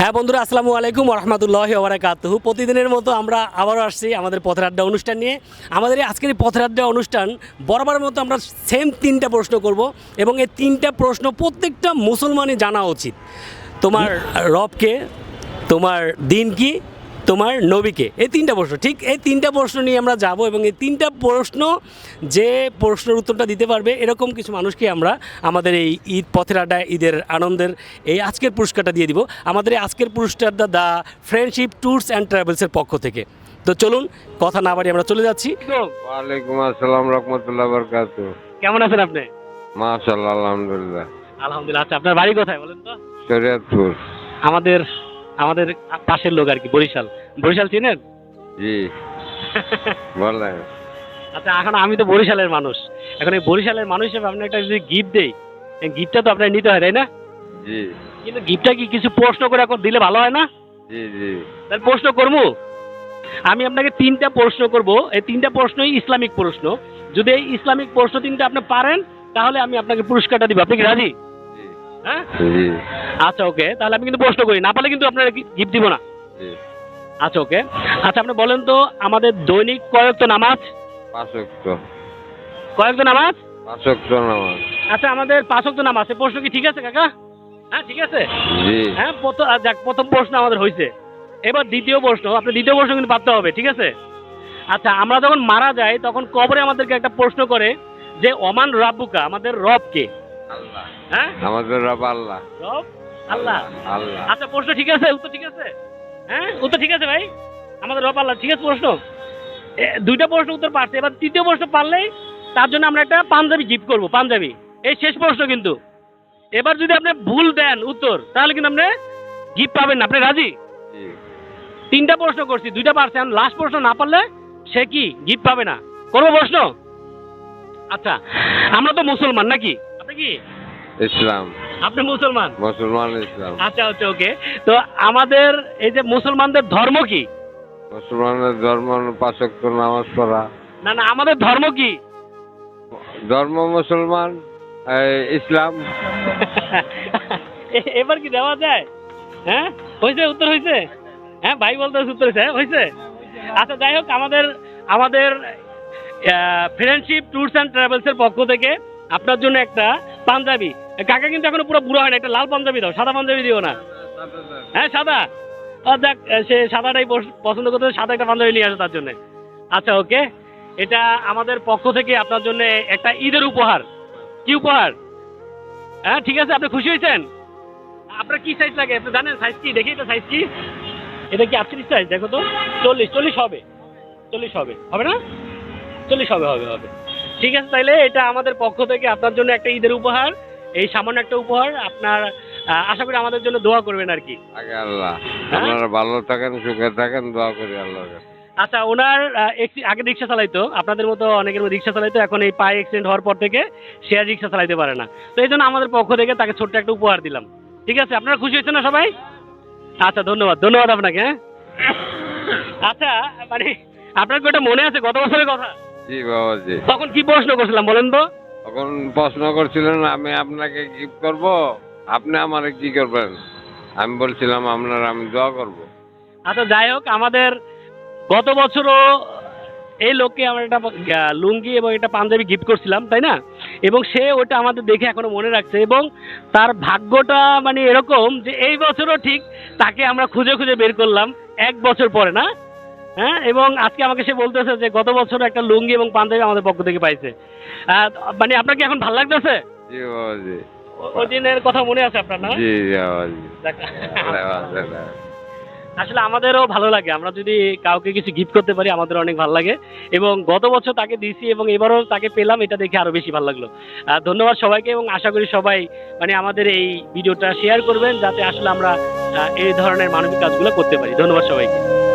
হ্যাঁ বন্ধুরা, আসসালামু আলাইকুম রহমতুল্লাহ ওবরাকাতহু। প্রতিদিনের মতো আমরা আবারও আসছি আমাদের পথের আড্ডা অনুষ্ঠান নিয়ে। আমাদের আজকের পথের আড্ডা অনুষ্ঠান বরাবরের মতো আমরা সেম তিনটা প্রশ্ন করব এবং এই তিনটা প্রশ্ন প্রত্যেকটা মুসলমানই জানা উচিত। তোমার রবকে, তোমার দিন কি তোমার নবীকে। এই তিনটা প্রশ্ন ঠিক? এই তিনটা প্রশ্ন নিয়ে আমরা যাব এবং এই তিনটা প্রশ্ন যে প্রশ্নের উত্তরটা দিতে পারবে এরকম কিছু মানুষকে আমরা আমাদের এই ঈদ পথের আড্ডা ঈদের আনন্দের এই আজকের পুরস্কারটা দিয়ে দিব। আমাদের এই আজকের পুরস্কারটা দ্য ফ্রেন্ডশিপ ট্যুরস অ্যান্ড ট্রাভেলসের পক্ষ থেকে। তো চলুন কথা না বাড়ি আমরা চলে যাচ্ছি। ওয়ালাইকুম আসসালাম রহমতুল্লাহ বরকাত। কেমন আছেন আপনি? মাশাল্লাহ আলহামদুলিল্লাহ। আলহামদুলিল্লাহ আচ্ছা আপনার বাড়ি কোথায় বলেন তো? শরিয়তপুর। আমাদের আমাদের পাশের লোক আর কি বরিশাল। বরিশাল চিনেন? জি। বলেন আচ্ছা এখন আমি তো বরিশালের মানুষ। এখন এই বরিশালের মানুষ হিসেবে আপনার একটা যদি গিফট দেই গিফটটা তো আপনার নিতে হয় তাই না? জি। কিন্তু গিফটটা কি কিছু প্রশ্ন করে এখন দিলে ভালো হয় না? জি জি। তাহলে প্রশ্ন করব। আমি আপনাকে তিনটা প্রশ্ন করব। এই তিনটা প্রশ্নই ইসলামিক প্রশ্ন। যদি এই ইসলামিক প্রশ্ন তিনটা আপনি পারেন তাহলে আমি আপনাকে পুরস্কারটা দিব। আপনি কি রাজি? হ্যাঁ? জি। আচ্ছা ওকে। তাহলে আমি কিন্তু প্রশ্ন করি। না পারলে কিন্তু আপনার গিফট দিব না। জি। আচ্ছা ওকে। আচ্ছা আপনি বলেন তো আমাদের দৈনিক কয়েকটা নামাজ? কয়েকটা নামাজ? পাঁচক্ত নামাজ। আচ্ছা আমাদের পাঁচক্ত নামাজ। এই প্রশ্ন কি ঠিক আছে কাকা? হ্যাঁ ঠিক আছে? জি। হ্যাঁ প্রথম যাক প্রথম প্রশ্ন আমাদের হয়েছে এবার দ্বিতীয় প্রশ্ন। আপনি দ্বিতীয় প্রশ্ন কিন্তু পারতে হবে ঠিক আছে? আচ্ছা আমরা যখন মারা যাই তখন কবরে আমাদেরকে একটা প্রশ্ন করে যে অমান রাব্বুকা? আমাদের রব কে? আল্লাহ হ্যাঁ? আমাদের রব আল্লাহ। রব আল্লাহ। আল্লাহ। আচ্ছা প্রশ্ন ঠিক আছে? উত্তর ঠিক আছে? হ্যাঁ? উত্তর ঠিক আছে ভাই? আমাদের রব আল্লাহ। ঠিক আছে প্রশ্ন? দুইটা প্রশ্ন উত্তর পারছে এবার তৃতীয় প্রশ্ন পারলেই তার জন্য আমরা একটা পাঞ্জাবি গিফট করব পাঞ্জাবি। এই শেষ প্রশ্ন কিন্তু। এবার যদি আপনি ভুল দেন উত্তর তাহলে কিন্তু আপনি গিফট পাবেন না। আপনি রাজি? তিনটা প্রশ্ন করছি দুইটা পারছে লাস্ট প্রশ্ন না পারলে সে কি গিফট পাবে না? করব প্রশ্ন? আচ্ছা আমরা তো মুসলমান নাকি? কি? ইসলাম। আপনি মুসলমান? মুসলমান ইসলাম। আচ্ছা আচ্ছা ওকে। তো আমাদের এই যে মুসলমানদের ধর্ম কি? মুসলমানের ধর্ম পাঁচক্ত নামাজ পড়া। না না আমাদের ধর্ম কি? ধর্ম মুসলমান ইসলাম। এবার কি দেওয়া যায়? হ্যাঁ? হয়েছে উত্তর হয়েছে হ্যাঁ ভাই বলতে উত্তর হয়েছে হ্যাঁ হয়েছে আচ্ছা যাই হোক আমাদের আমাদের ফ্রেন্ডশিপ ট্যুরস অ্যান্ড ট্রাভেলসের পক্ষ থেকে আপনার জন্য একটা পাঞ্জাবি। কাকা কিন্তু এখনও পুরো বুড়ো হয় না, একটা লাল পাঞ্জাবি দাও, সাদা পাঞ্জাবি দিও না। হ্যাঁ সাদা? যাক সে সাদাটাই পছন্দ করতে সাদা একটা পাঞ্জাবি নিয়ে আসে তার জন্য। আচ্ছা ওকে। এটা আমাদের পক্ষ থেকে আপনার জন্য একটা ঈদের উপহার। কি উপহার? হ্যাঁ ঠিক আছে, আপনি খুশি হয়েছেন? আপনার কি সাইজ লাগে আপনি জানেন সাইজ কি? দেখি তো সাইজ কি? এটা কি আটত্রিশ সাইজ দেখো তো, চল্লিশ চল্লিশ হবে। চল্লিশ হবে। হবে না? চল্লিশ হবে হবে হবে। ঠিক আছে তাইলে এটা আমাদের পক্ষ থেকে আপনার জন্য একটা ঈদের উপহার এই সামান্য একটা উপহার আপনার আশা করি আমাদের জন্য দোয়া করবেন আর কি। আল্লাহ হ্যাঁ? আপনারা ভালো থাকেন সুখে থাকেন দোয়া করি আল্লাহর কাছে। আচ্ছা ওনার আগে রিক্সা চালাইতো আপনাদের মতো অনেকের মতো রিক্সা চালাইতো এখন এই পায়ে অ্যাক্সিডেন্ট হওয়ার পর থেকে সে আর রিক্সা চালাইতে পারে না। তো এই জন্য আমাদের পক্ষ থেকে তাকে ছোট্ট একটা উপহার দিলাম। ঠিক আছে আপনারা খুশি হয়েছেন না সবাই? আচ্ছা ধন্যবাদ ধন্যবাদ আপনাকে হ্যাঁ? আচ্ছা মানে আপনার কি ওটা মনে আছে? গত বছরের কথা। জি বাবাজি। তখন কি প্রশ্ন করছিলাম বলেন তো? তখন প্রশ্ন করছিলেন আমি আপনাকে গিফট করব? আপনি আমারে কি করবেন? আমি বলছিলাম আপনার আমি দোয়া করব। আচ্ছা যাই হোক আমাদের গত বছরও এই লোককে আমরা একটা লুঙ্গি এবং একটা পাঞ্জাবি গিফট করছিলাম তাই না? এবং সে ওটা আমাদের দেখে এখনও মনে রাখছে এবং তার ভাগ্যটা মানে এরকম যে এই বছরও ঠিক তাকে আমরা খুঁজে খুঁজে বের করলাম এক বছর পরে না? হ্যাঁ এবং আজকে আমাকে সে বলতেছে যে গত বছর একটা লুঙ্গি এবং পাঞ্জাবি আমাদের পক্ষ থেকে পাইছে। মানে আপনার কি এখন ভালো লাগতেছে? ওই দিনের কথা মনে আছে আপনার না? আসলে আমাদেরও ভালো লাগে আমরা যদি কাউকে কিছু গিফট করতে পারি আমাদের অনেক ভালো লাগে। এবং গত বছর তাকে দিয়েছি এবং এবারও তাকে পেলাম এটা দেখে আরও বেশি ভালো লাগল। ধন্যবাদ সবাইকে এবং আশা করি সবাই মানে আমাদের এই ভিডিওটা শেয়ার করবেন যাতে আসলে আমরা এই ধরনের মানবিক কাজগুলো করতে পারি। ধন্যবাদ সবাইকে।